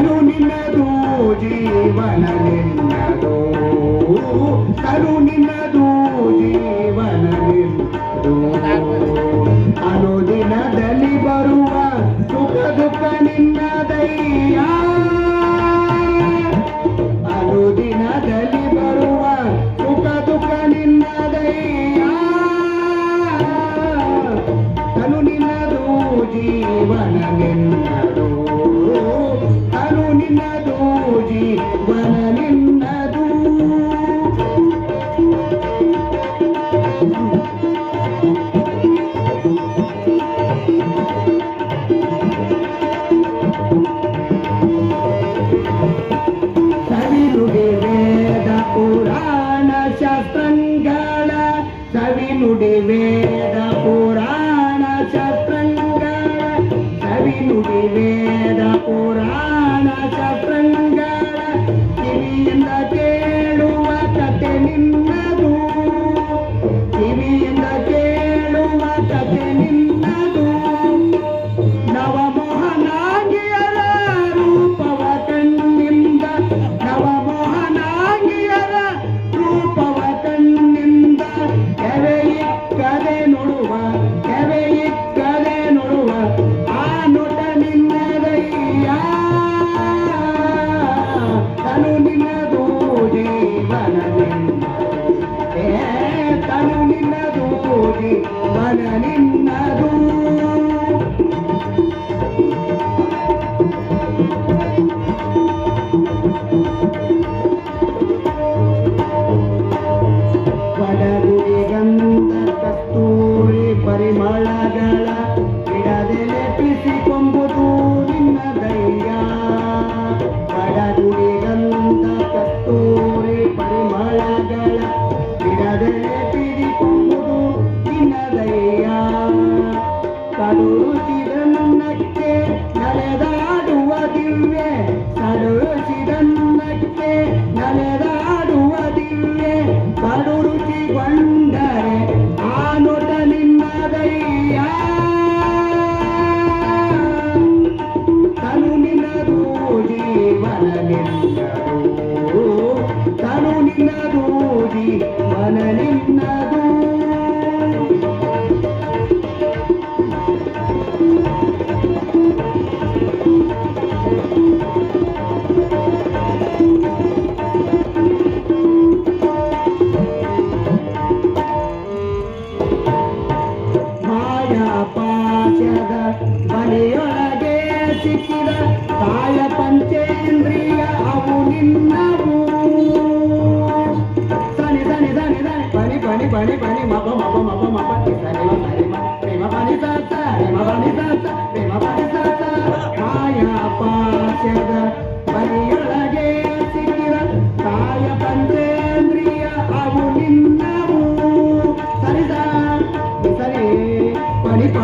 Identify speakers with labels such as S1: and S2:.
S1: ನಿನ್ನದು ಜೀವನ ನಿನ್ನದು ತನು ನಿನ್ನದು ಜೀವನ ನಿನ್ನದು ಅನುದಿನದಲ್ಲಿ ಬರುವ ಸುಖ ದುಃಖ ನಿನ್ನದಯ್ಯ ಅನುದಿನದಲ್ಲಿ ಬರುವ ಸುಖ ದುಃಖ ನಿನ್ನದಯ್ಯ ತನು ನಿನ್ನದು ಜೀವನ ನಿನ್ನದು ಸವಿನುಡಿ ವೇದ ಪುರಾಣ ಶಾಸ್ತ್ರಗಳ ಸವಿನುಡಿ ವೇದ ಪುರಾಣ ಶಾಸ್ತ್ರಗಳ ಕಿವಿಯಿಂದ ಕೇಳುವ ಕತೆ ನಿನ್ನದು ನೋಡುವ ಕೆರೆಯಿಕ್ಕದೆ ನೋಡುವ ಆ ನೋಟ ನಿನ್ನದಯ್ಯ ತನು ನಿನ್ನದು ಜೀವನ ತನು ನಿನ್ನದು ನಿನ್ನದು ಪರಿಮಳಗಳ ಬಿಡದೆ ಲೆಪಿಸಿಕೊಂಬುದು ನಿನ್ನ ದಯ್ಯ ಪಡಗುಡಿಗಂಧ ಕಸ್ತೂರಿ ಪರಿಮಳಗಳ ಬಿಡದೆ ಲೆಪಿಸಿಕೊಂಬುದು ನಿನ್ನ ದಯ್ಯ ಕಡುಚಿದನ್ನಕ್ಕೆ ನಲೆದಾಡುವ ದಿವ್ಯ ಕಡುಚಿದನ್ನಕ್ಕೆ ನಲೆದಾಡುವ ದಿವ್ಯ ಕಡು ಜೀವನ ನಿನ್ನದು ತನು ಮಾಯಾ ಪಾಶದ ಮನೆಯೊಳಗೆ ಸಿಕ್ಕಿದ ಮಪ ಮಪ ಮಪ ಮಪ ಸರಿ ಮ ಸರಿ ಮ ಪ್ರೇಮ ಪನಿ ಸಾಸ ಪ್ರೇಮ ಪನಿ ಸಾಸ ಪ್ರೇಮ ಪನಿ ಸಾಸ ಮಾಯಾ ಪಾಶದ ಬಲಿಯೊಳಗೆ ಸಿಕ್ಕಿದ ಕಾಯ ಪಂಚೇಂದ್ರಿಯ ಅವು ನಿನ್ನವು ಸರಿ ಸರಿ ಪನಿ ಪ